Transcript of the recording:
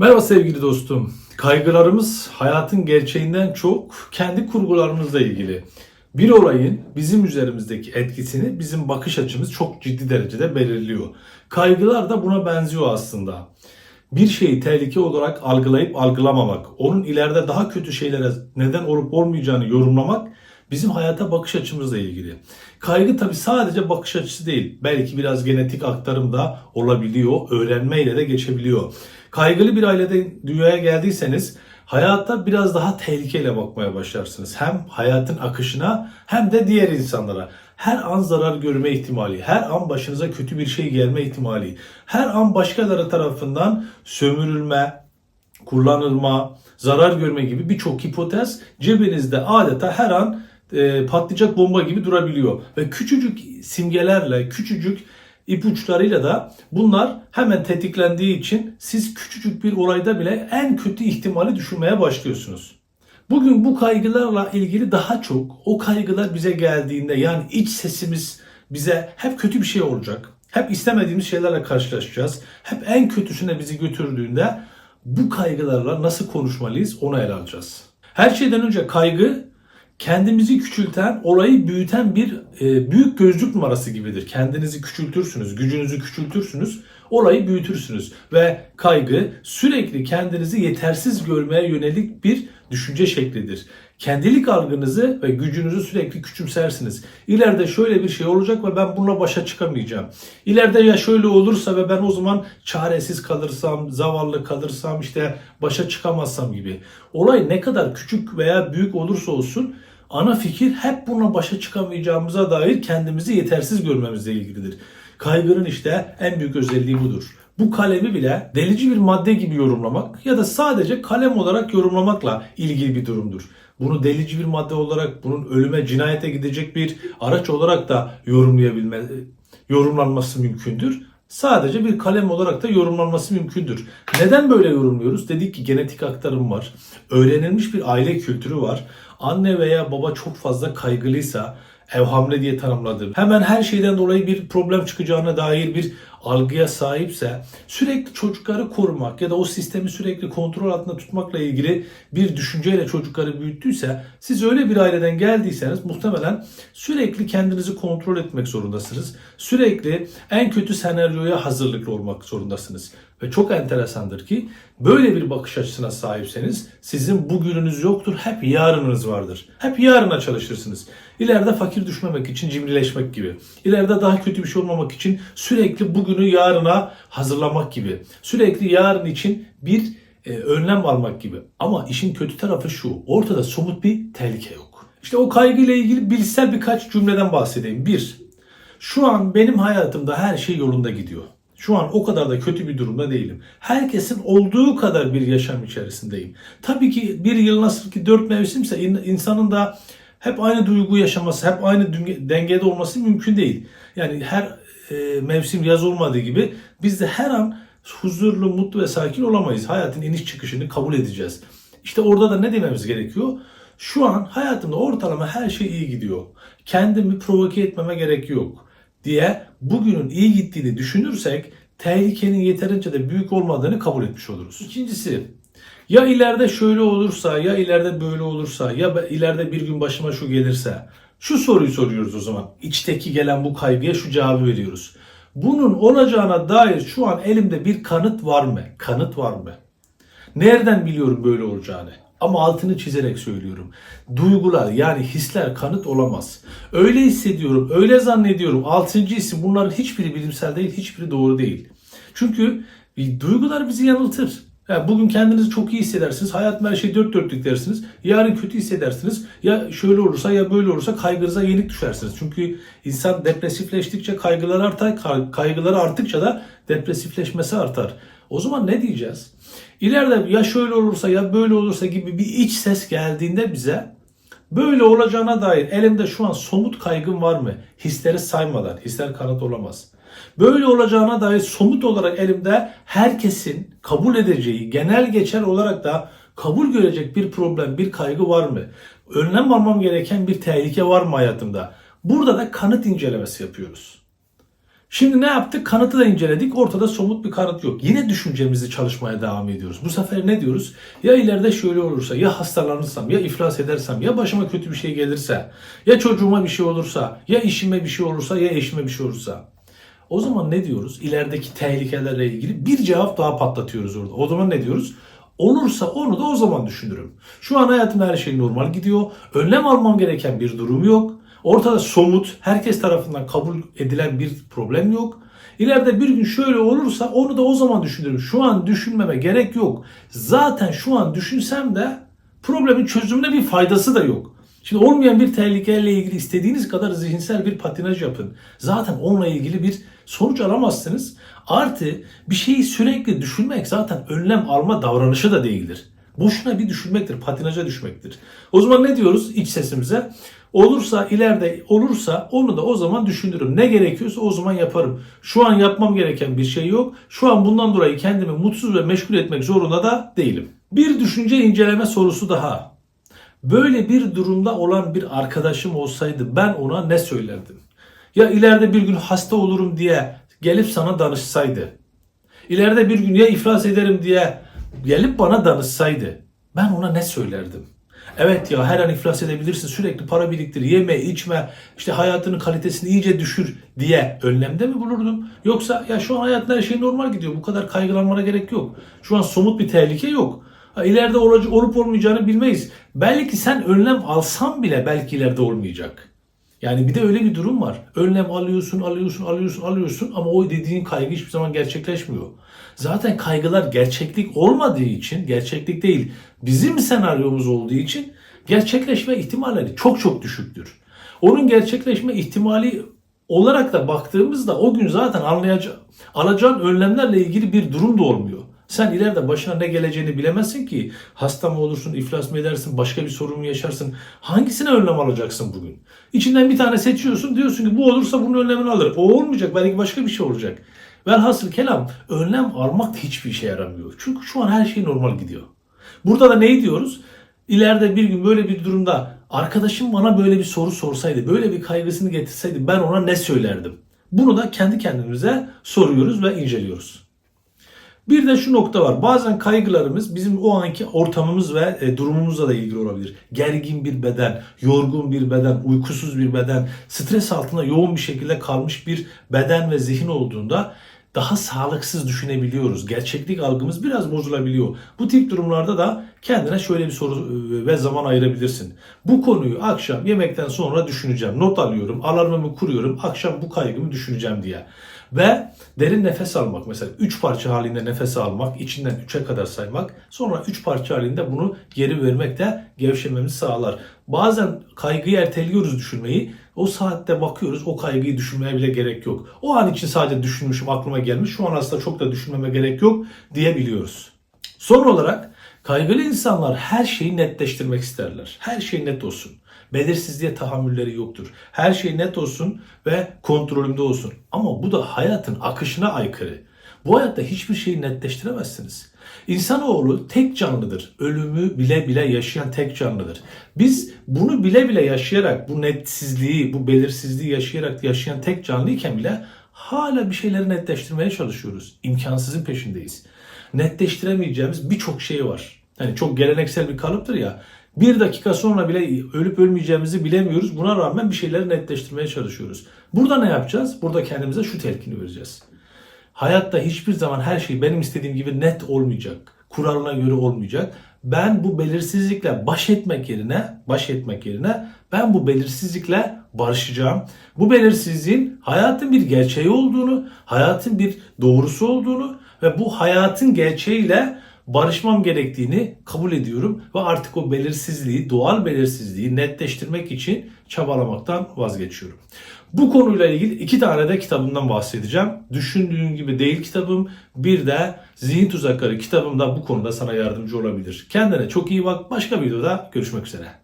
Merhaba sevgili dostum. Kaygılarımız hayatın gerçeğinden çok kendi kurgularımızla ilgili. Bir olayın bizim üzerimizdeki etkisini bizim bakış açımız çok ciddi derecede belirliyor. Kaygılar da buna benziyor aslında. Bir şeyi tehlike olarak algılayıp algılamamak, onun ileride daha kötü şeylere neden olup olmayacağını yorumlamak bizim hayata bakış açımızla ilgili. Kaygı tabi sadece bakış açısı değil. Belki biraz genetik aktarım da olabiliyor. Öğrenmeyle de geçebiliyor. Kaygılı bir ailede dünyaya geldiyseniz hayatta biraz daha tehlikeyle bakmaya başlarsınız. Hem hayatın akışına hem de diğer insanlara. Her an zarar görme ihtimali, her an başınıza kötü bir şey gelme ihtimali, her an başkaları tarafından sömürülme, kullanılma, zarar görme gibi birçok hipotez cebinizde adeta her an e, patlayacak bomba gibi durabiliyor. Ve küçücük simgelerle, küçücük ipuçlarıyla da bunlar hemen tetiklendiği için siz küçücük bir olayda bile en kötü ihtimali düşünmeye başlıyorsunuz. Bugün bu kaygılarla ilgili daha çok o kaygılar bize geldiğinde yani iç sesimiz bize hep kötü bir şey olacak. Hep istemediğimiz şeylerle karşılaşacağız. Hep en kötüsüne bizi götürdüğünde bu kaygılarla nasıl konuşmalıyız onu ele alacağız. Her şeyden önce kaygı kendimizi küçülten, olayı büyüten bir e, büyük gözlük numarası gibidir. Kendinizi küçültürsünüz, gücünüzü küçültürsünüz, olayı büyütürsünüz. Ve kaygı sürekli kendinizi yetersiz görmeye yönelik bir düşünce şeklidir. Kendilik algınızı ve gücünüzü sürekli küçümsersiniz. İleride şöyle bir şey olacak ve ben bununla başa çıkamayacağım. İleride ya şöyle olursa ve ben o zaman çaresiz kalırsam, zavallı kalırsam, işte başa çıkamazsam gibi. Olay ne kadar küçük veya büyük olursa olsun ana fikir hep bununla başa çıkamayacağımıza dair kendimizi yetersiz görmemizle ilgilidir. Kaygının işte en büyük özelliği budur. Bu kalemi bile delici bir madde gibi yorumlamak ya da sadece kalem olarak yorumlamakla ilgili bir durumdur. Bunu delici bir madde olarak, bunun ölüme, cinayete gidecek bir araç olarak da yorumlayabilme, yorumlanması mümkündür. Sadece bir kalem olarak da yorumlanması mümkündür. Neden böyle yorumluyoruz? Dedik ki genetik aktarım var. Öğrenilmiş bir aile kültürü var. Anne veya baba çok fazla kaygılıysa evhamle diye tanımladım. Hemen her şeyden dolayı bir problem çıkacağına dair bir algıya sahipse sürekli çocukları korumak ya da o sistemi sürekli kontrol altında tutmakla ilgili bir düşünceyle çocukları büyüttüyse siz öyle bir aileden geldiyseniz muhtemelen sürekli kendinizi kontrol etmek zorundasınız. Sürekli en kötü senaryoya hazırlıklı olmak zorundasınız. Ve çok enteresandır ki böyle bir bakış açısına sahipseniz sizin bugününüz yoktur, hep yarınınız vardır. Hep yarına çalışırsınız. İleride fakir düşmemek için cimrileşmek gibi. İleride daha kötü bir şey olmamak için sürekli bugünü yarına hazırlamak gibi. Sürekli yarın için bir e, önlem almak gibi. Ama işin kötü tarafı şu. Ortada somut bir tehlike yok. İşte o kaygıyla ilgili bilişsel birkaç cümleden bahsedeyim. Bir, şu an benim hayatımda her şey yolunda gidiyor. Şu an o kadar da kötü bir durumda değilim. Herkesin olduğu kadar bir yaşam içerisindeyim. Tabii ki bir yıl nasıl ki dört mevsimse in- insanın da hep aynı duygu yaşaması, hep aynı dengede olması mümkün değil. Yani her e, mevsim yaz olmadığı gibi biz de her an huzurlu, mutlu ve sakin olamayız. Hayatın iniş çıkışını kabul edeceğiz. İşte orada da ne dememiz gerekiyor? Şu an hayatımda ortalama her şey iyi gidiyor. Kendimi provoke etmeme gerek yok diye bugünün iyi gittiğini düşünürsek tehlikenin yeterince de büyük olmadığını kabul etmiş oluruz. İkincisi ya ileride şöyle olursa ya ileride böyle olursa ya ileride bir gün başıma şu gelirse şu soruyu soruyoruz o zaman. İçteki gelen bu kaygıya şu cevabı veriyoruz. Bunun olacağına dair şu an elimde bir kanıt var mı? Kanıt var mı? Nereden biliyorum böyle olacağını? Ama altını çizerek söylüyorum. Duygular yani hisler kanıt olamaz. Öyle hissediyorum, öyle zannediyorum. Altıncı isim bunların hiçbiri bilimsel değil, hiçbiri doğru değil. Çünkü duygular bizi yanıltır. Yani bugün kendinizi çok iyi hissedersiniz. Hayat her şey dört dörtlük dersiniz. Yarın kötü hissedersiniz. Ya şöyle olursa ya böyle olursa kaygınıza yenik düşersiniz. Çünkü insan depresifleştikçe kaygılar artar. kay- Kaygıları arttıkça da depresifleşmesi artar. O zaman ne diyeceğiz? İleride ya şöyle olursa ya böyle olursa gibi bir iç ses geldiğinde bize böyle olacağına dair elimde şu an somut kaygım var mı? Hisleri saymadan. Hisler kanıt olamaz. Böyle olacağına dair somut olarak elimde herkesin kabul edeceği, genel geçer olarak da kabul görecek bir problem, bir kaygı var mı? Önlem almam gereken bir tehlike var mı hayatımda? Burada da kanıt incelemesi yapıyoruz. Şimdi ne yaptık? Kanıtı da inceledik. Ortada somut bir kanıt yok. Yine düşüncemizi çalışmaya devam ediyoruz. Bu sefer ne diyoruz? Ya ileride şöyle olursa, ya hastalanırsam, ya iflas edersem, ya başıma kötü bir şey gelirse, ya çocuğuma bir şey olursa, ya işime bir şey olursa, ya eşime bir şey olursa. O zaman ne diyoruz? İlerideki tehlikelerle ilgili bir cevap daha patlatıyoruz orada. O zaman ne diyoruz? Olursa onu da o zaman düşünürüm. Şu an hayatımda her şey normal gidiyor. Önlem almam gereken bir durum yok. Ortada somut, herkes tarafından kabul edilen bir problem yok. İleride bir gün şöyle olursa onu da o zaman düşünürüm. Şu an düşünmeme gerek yok. Zaten şu an düşünsem de problemin çözümüne bir faydası da yok. Şimdi olmayan bir tehlikeyle ilgili istediğiniz kadar zihinsel bir patinaj yapın. Zaten onunla ilgili bir sonuç alamazsınız. Artı bir şeyi sürekli düşünmek zaten önlem alma davranışı da değildir. Boşuna bir düşünmektir, patinaja düşmektir. O zaman ne diyoruz iç sesimize? Olursa ileride olursa onu da o zaman düşünürüm. Ne gerekiyorsa o zaman yaparım. Şu an yapmam gereken bir şey yok. Şu an bundan dolayı kendimi mutsuz ve meşgul etmek zorunda da değilim. Bir düşünce inceleme sorusu daha. Böyle bir durumda olan bir arkadaşım olsaydı ben ona ne söylerdim? Ya ileride bir gün hasta olurum diye gelip sana danışsaydı. İleride bir gün ya iflas ederim diye gelip bana danışsaydı. Ben ona ne söylerdim? Evet ya her an iflas edebilirsin. Sürekli para biriktir, yeme, içme, işte hayatının kalitesini iyice düşür diye önlemde mi bulurdum? Yoksa ya şu an hayatında her şey normal gidiyor. Bu kadar kaygılanmana gerek yok. Şu an somut bir tehlike yok. İleride olacak, olup olmayacağını bilmeyiz. Belki sen önlem alsan bile belki ileride olmayacak. Yani bir de öyle bir durum var. Önlem alıyorsun, alıyorsun, alıyorsun, alıyorsun ama o dediğin kaygı hiçbir zaman gerçekleşmiyor. Zaten kaygılar gerçeklik olmadığı için, gerçeklik değil, bizim senaryomuz olduğu için gerçekleşme ihtimalleri çok çok düşüktür. Onun gerçekleşme ihtimali olarak da baktığımızda o gün zaten anlayacağın, alacağın önlemlerle ilgili bir durum da olmuyor. Sen ileride başına ne geleceğini bilemezsin ki. Hasta mı olursun, iflas mı edersin, başka bir sorun mu yaşarsın? Hangisine önlem alacaksın bugün? İçinden bir tane seçiyorsun, diyorsun ki bu olursa bunun önlemini alırım. O olmayacak, belki başka bir şey olacak. Velhasıl kelam önlem almak hiçbir işe yaramıyor. Çünkü şu an her şey normal gidiyor. Burada da neyi diyoruz? İleride bir gün böyle bir durumda arkadaşım bana böyle bir soru sorsaydı, böyle bir kaygısını getirseydi ben ona ne söylerdim? Bunu da kendi kendimize soruyoruz ve inceliyoruz. Bir de şu nokta var. Bazen kaygılarımız bizim o anki ortamımız ve e, durumumuzla da ilgili olabilir. Gergin bir beden, yorgun bir beden, uykusuz bir beden, stres altında yoğun bir şekilde kalmış bir beden ve zihin olduğunda daha sağlıksız düşünebiliyoruz. Gerçeklik algımız biraz bozulabiliyor. Bu tip durumlarda da kendine şöyle bir soru e, ve zaman ayırabilirsin. Bu konuyu akşam yemekten sonra düşüneceğim. Not alıyorum, alarmımı kuruyorum. Akşam bu kaygımı düşüneceğim diye. Ve derin nefes almak mesela 3 parça halinde nefes almak, içinden 3'e kadar saymak, sonra 3 parça halinde bunu geri vermek de gevşememizi sağlar. Bazen kaygıyı erteliyoruz düşünmeyi. O saatte bakıyoruz o kaygıyı düşünmeye bile gerek yok. O an için sadece düşünmüşüm aklıma gelmiş. Şu an aslında çok da düşünmeme gerek yok diyebiliyoruz. Son olarak kaygılı insanlar her şeyi netleştirmek isterler. Her şey net olsun. Belirsizliğe tahammülleri yoktur. Her şey net olsun ve kontrolümde olsun. Ama bu da hayatın akışına aykırı. Bu hayatta hiçbir şeyi netleştiremezsiniz. İnsanoğlu tek canlıdır. Ölümü bile bile yaşayan tek canlıdır. Biz bunu bile bile yaşayarak, bu netsizliği, bu belirsizliği yaşayarak yaşayan tek canlıyken bile hala bir şeyleri netleştirmeye çalışıyoruz. İmkansızın peşindeyiz. Netleştiremeyeceğimiz birçok şey var. Hani çok geleneksel bir kalıptır ya. Bir dakika sonra bile ölüp ölmeyeceğimizi bilemiyoruz. Buna rağmen bir şeyleri netleştirmeye çalışıyoruz. Burada ne yapacağız? Burada kendimize şu telkini vereceğiz. Hayatta hiçbir zaman her şey benim istediğim gibi net olmayacak. Kuralına göre olmayacak. Ben bu belirsizlikle baş etmek yerine, baş etmek yerine ben bu belirsizlikle barışacağım. Bu belirsizliğin hayatın bir gerçeği olduğunu, hayatın bir doğrusu olduğunu ve bu hayatın gerçeğiyle barışmam gerektiğini kabul ediyorum ve artık o belirsizliği, doğal belirsizliği netleştirmek için çabalamaktan vazgeçiyorum. Bu konuyla ilgili iki tane de kitabımdan bahsedeceğim. Düşündüğün gibi değil kitabım. Bir de Zihin Tuzakları kitabım da bu konuda sana yardımcı olabilir. Kendine çok iyi bak. Başka videoda görüşmek üzere.